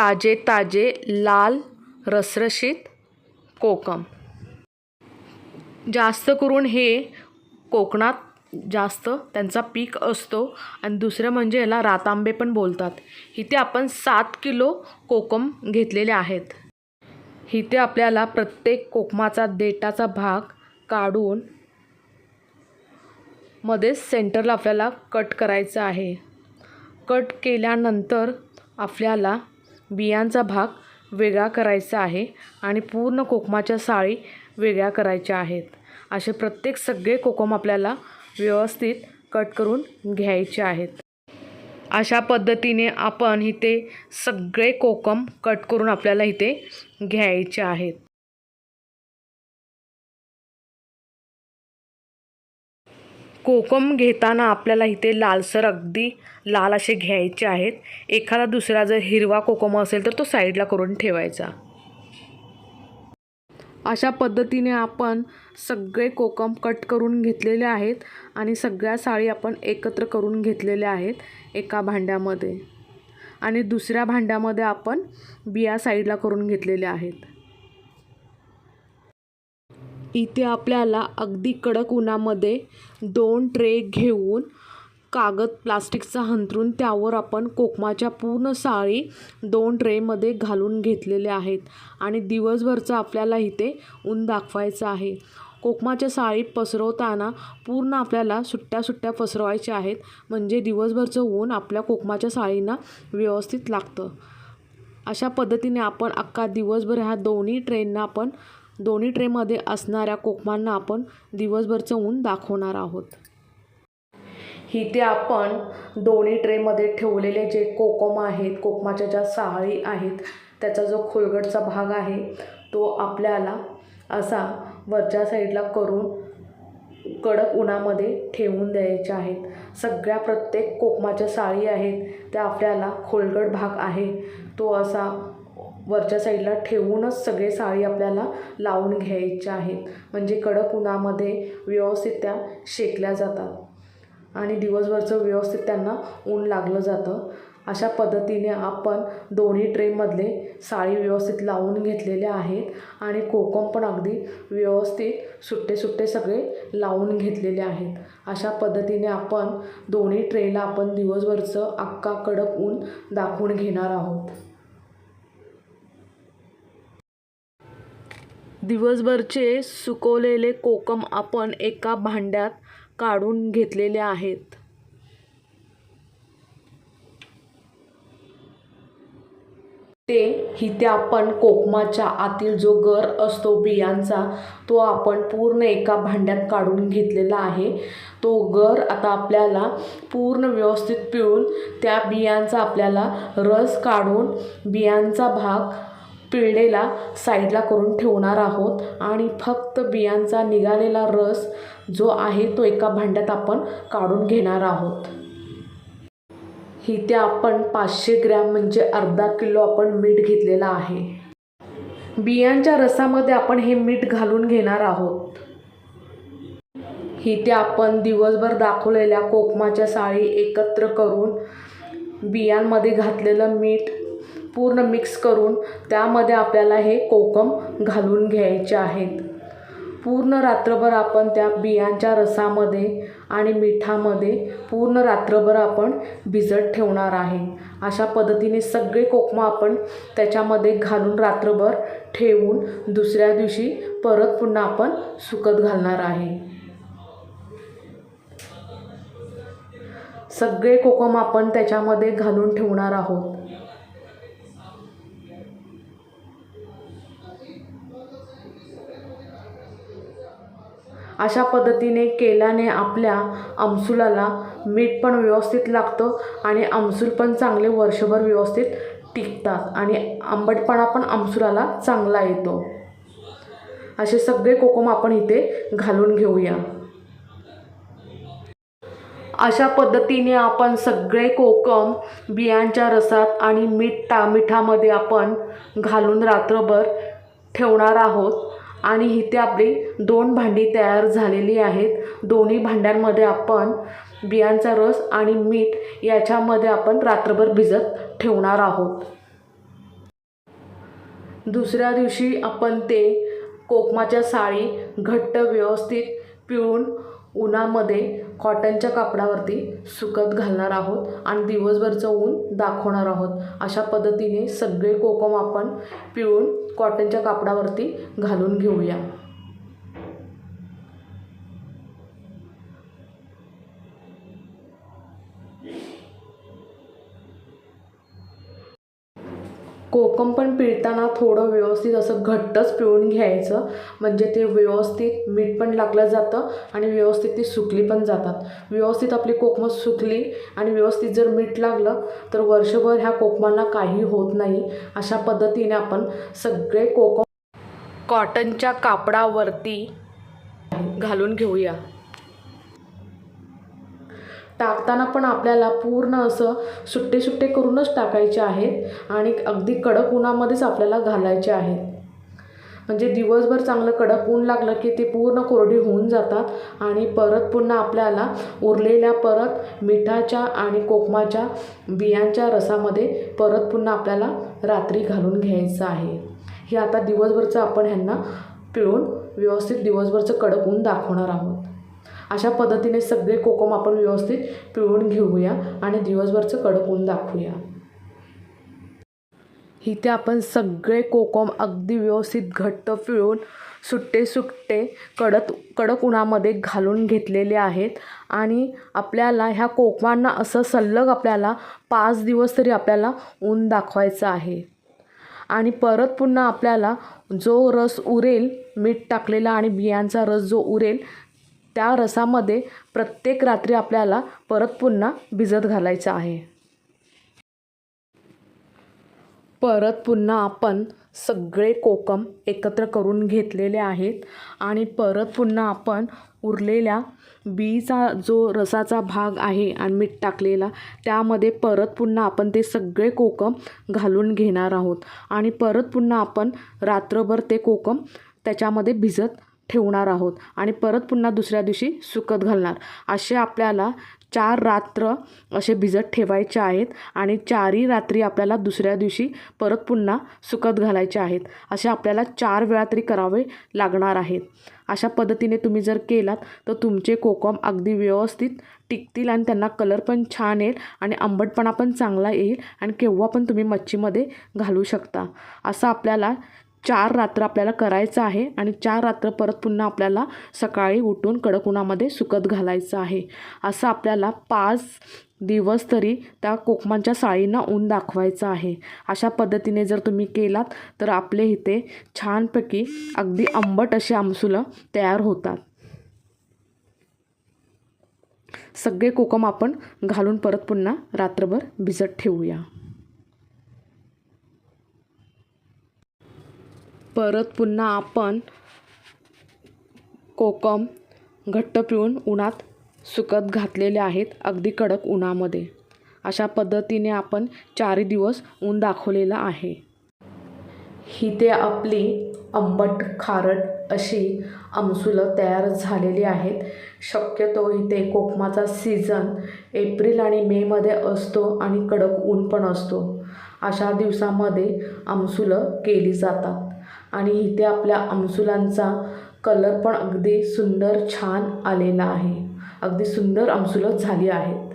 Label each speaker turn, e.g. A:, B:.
A: ताजे ताजे लाल रसरशीत कोकम. जास्त करून हे कोकणात जास्त त्यांचा पीक असतो आणि दुसरं म्हणजे याला रातांबे पण बोलतात. इथे आपण सात किलो कोकम घेतलेले आहेत. इथे आपल्याला प्रत्येक कोकमाचा देटाचा भाग काढून मध्येच सेंटरला आपल्याला कट करायचं आहे. कट केल्यानंतर आपल्याला बियांचा भाग वेगळा करायचा आहे आणि पूर्ण कोकमाच्या साळी वेगळ्या करायच्या आहेत. असे प्रत्येक सगळे कोकम आपल्याला व्यवस्थित कट करून घ्यायचे आहेत. अशा पद्धतीने आपण इथे सगळे कोकम कट करून आपल्याला इथे घ्यायचे आहेत. कोकम घेताना आपल्याला इथे लालसर अगदी लाल असे घ्यायचे आहेत. एखादा दुसरा जर हिरवा कोकम असेल तर तो साईडला करून ठेवायचा. अशा पद्धतीने आपण सगळे कोकम कट करून घेतलेले आहेत आणि सगळ्या साळी आपण एकत्र करून घेतलेल्या आहेत एका भांड्यामध्ये. आणि दुसऱ्या भांड्यामध्ये आपण बिया साईडला करून घेतलेल्या आहेत. इथे आपल्याला अगदी कडक उन्हामध्ये दोन ट्रे घेऊन कागद प्लास्टिकचा हंतरून त्यावर आपण कोकमाच्या पूर्ण साळी दोन ट्रेमध्ये घालून घेतलेले आहेत. आणि दिवसभरचं आपल्याला इथे ऊन दाखवायचं आहे. कोकमाच्या साळी पसरवताना पूर्ण आपल्याला सुट्ट्या सुट्ट्या पसरवायच्या आहेत. म्हणजे दिवसभरचं ऊन आपल्या कोकमाच्या साळींना व्यवस्थित लागतं. अशा पद्धतीने आपण अख्खा दिवसभर ह्या दोन्ही ट्रेनना आपण दोन्ही ट्रेमध्ये असणाऱ्या कोकमांना आपण दिवसभरचं ऊन दाखवणार आहोत. इथे आपण दोन्ही ट्रेमध्ये ठेवलेले जे कोकम आहेत कोकमाच्या ज्या साळी आहेत त्याचा जो खोलगटचा भाग आहे तो आपल्याला असा वरच्या साईडला करून कडक उन्हामध्ये ठेवून द्यायचे आहेत. सगळ्या प्रत्येक कोकमाच्या साळी आहेत त्या आपल्याला खोलगट भाग आहे तो असा वरच्या साईडला ठेवूनच सगळे साळी आपल्याला लावून घ्यायच्या आहेत. म्हणजे कडक उन्हामध्ये व्यवस्थित त्या शेकल्या जातात. आणि दिवसभरचं व्यवस्थित त्यांना ऊन लागलं जातं. अशा पद्धतीने आपण दोन्ही ट्रेमधले साळी व्यवस्थित लावून घेतलेल्या आहेत. आणि कोकम पण अगदी व्यवस्थित सुट्टे सुट्टे सगळे लावून घेतलेले आहेत. अशा पद्धतीने आपण दोन्ही ट्रेला आपण दिवसभरचं अक्का कडक ऊन दाखवून घेणार आहोत. दिवसभरचे सुकवलेले कोकम आपण एका भांड्यात काढून घेतलेले आहेत. ते हिथे आपण कोकमाच्या आतील जो गर असतो बियांचा तो आपण पूर्ण एका भांड्यात काढून घेतलेला आहे. तो गर आता आपल्याला पूर्ण व्यवस्थित पिळून त्या बियांचा आपल्याला रस काढून बियांचा भाग पिळलेला साईडला करून ठेवणार आहोत. आणि फक्त बियांचा निघालेला रस जो आहे तो एका भांड्यात आपण काढून घेणार आहोत. इथे आपण पाचशे ग्रॅम म्हणजे अर्धा किलो आपण मीठ घेतलेलं आहे. बियांच्या रसामध्ये आपण हे मीठ घालून घेणार आहोत. इथे आपण दिवसभर दाखवलेल्या कोकमाच्या साळी एकत्र करून बियांमध्ये घातलेलं मीठ पूर्ण मिक्स करून त्यामध्ये आपल्याला हे कोकम घालून घ्यायचे आहेत. पूर्ण रात्रभर आपण त्या बियांच्या रसामध्ये आणि मिठामध्ये पूर्ण रात्रभर आपण भिजत ठेवणार आहे. अशा पद्धतीने सगळे कोकमं आपण त्याच्यामध्ये घालून रात्रभर ठेवून दुसऱ्या दिवशी परत पुन्हा आपण सुकत घालणार आहे. सगळे कोकम आपण त्याच्यामध्ये घालून ठेवणार आहोत. अशा पद्धतीने केल्याने आपल्या आमसुलाला मीठ पण व्यवस्थित लागतं आणि आमसूल पण चांगले वर्षभर व्यवस्थित टिकतात आणि आंबटपणा पण आमसुलाला चांगला येतो. असे सगळे कोकम आपण इथे घालून घेऊया. अशा पद्धतीने आपण सगळे कोकम बियांच्या रसात आणि मीठ टा मिठामध्ये आपण घालून रात्रभर ठेवणार आहोत. आणि इथे आपली दोन भांडी तयार झालेली आहेत. दोन्ही भांड्यांमध्ये आपण बियांचा रस आणि मीठ याच्यामध्ये आपण रात्रभर भिजत ठेवणार आहोत. दुसऱ्या दिवशी आपण ते कोकमाच्या साळी घट्ट व्यवस्थित पिळून उन्हामध्ये कॉटनच्या कापडावरती सुकत घालणार आहोत आणि दिवसभरचं ऊन दाखवणार आहोत. अशा पद्धतीने सगळे कोकम आपण पिळून कॉटनच्या कापडावरती घालून घेऊया. कोकम पण पिळताना थोडं व्यवस्थित असं घट्टच पिळून घ्यायचं. म्हणजे ते व्यवस्थित मीठ पण लागलं जातं आणि व्यवस्थित ती सुकली पण जातात. व्यवस्थित आपली कोकमं सुकली आणि व्यवस्थित जर मीठ लागलं तर वर्षभर ह्या कोकमांना काही होत नाही. अशा पद्धतीने आपण सगळे कोकम कॉटनच्या कापडावरती घालून घेऊया. टाकताना पण आपल्याला पूर्ण असं सुट्टे सुट्टे करूनच टाकायचे आहेत आणि अगदी कडक उन्हामध्येच आपल्याला घालायचे आहेत. म्हणजे दिवसभर चांगलं कडक ऊन लागलं की ते पूर्ण कोरडी होऊन जातात आणि परत पुन्हा आपल्याला उरलेल्या परत मिठाच्या आणि कोकमाच्या बियांच्या रसामध्ये परत पुन्हा आपल्याला रात्री घालून घ्यायचं आहे. हे आता दिवसभरचं आपण ह्यांना पिळून व्यवस्थित दिवसभरचं कडक ऊन दाखवणार आहोत. अशा पद्धतीने सगळे कोकम आपण व्यवस्थित पिळून घेऊया आणि दिवसभरचं कडक ऊन दाखवूया. इथे आपण सगळे कोकम अगदी व्यवस्थित घट्ट पिळून सुट्टे सुट्टे कडक कडक उन्हामध्ये घालून घेतलेले आहेत. आणि आपल्याला ह्या कोकमांना असं सल्लग आपल्याला पाच दिवस तरी आपल्याला ऊन दाखवायचं आहे. आणि परत पुन्हा आपल्याला जो रस उरेल मीठ टाकलेला आणि बियांचा रस जो उरेल त्या रसामध्ये प्रत्येक रात्री आपल्याला परत पुन्हा भिजत घालायचं आहे. परत पुन्हा आपण सगळे कोकम एकत्र करून घेतलेले आहेत आणि परत पुन्हा आपण उरलेल्या बीचा जो रसाचा भाग आहे आणि मीठ टाकलेला त्यामध्ये परत पुन्हा आपण ते सगळे कोकम घालून घेणार आहोत. आणि परत पुन्हा आपण रात्रभर ते कोकम त्याच्यामध्ये भिजत ठेवणार आहोत आणि परत पुन्हा दुसऱ्या दिवशी सुकत घालणार. असे आपल्याला चार रात्र असे भिजत ठेवायचे आहेत आणि चारही रात्री आपल्याला दुसऱ्या दिवशी परत पुन्हा सुकत घालायचे आहेत. असे आपल्याला चार वेळा तरी करावे लागणार आहेत. अशा पद्धतीने तुम्ही जर केलात तर तुमचे कोकम अगदी व्यवस्थित टिकतील आणि त्यांना कलर पण छान येईल आणि आंबटपणा पण चांगला येईल आणि केव्हा पण तुम्ही मच्छीमध्ये घालू शकता. असं आपल्याला चार रात्र आपल्याला करायचं आहे आणि चार रात्र परत पुन्हा आपल्याला सकाळी उठून कडक उन्हामध्ये सुकत घालायचं आहे. असं आपल्याला पाच दिवस तरी त्या कोकमांच्या साळींना ऊन दाखवायचं आहे. अशा पद्धतीने जर तुम्ही केलात तर आपले इथे छानपैकी अगदी आंबट अशी आमसुलं तयार होतात. सगळे कोकम आपण घालून परत पुन्हा रात्रभर भिजत ठेवूया. परत पुन्हा आपण कोकम घट्ट पिळून उन्हात सुकत घातलेले आहेत अगदी कडक उन्हामध्ये. अशा पद्धतीने आपण चारही दिवस ऊन दाखवलेलं आहे. इथे आपली आंबट खारट अशी आमसुलं तयार झालेली आहेत. शक्यतो इथे कोकमाचा सीझन एप्रिल आणि मेमध्ये असतो आणि कडक ऊन पण असतो. अशा दिवसामध्ये आमसुलं केली जातात. आणि इथे आपल्या आमसुलांचा कलर पण अगदी सुंदर छान आलेला आहे. अगदी सुंदर आमसुलं झाली आहेत.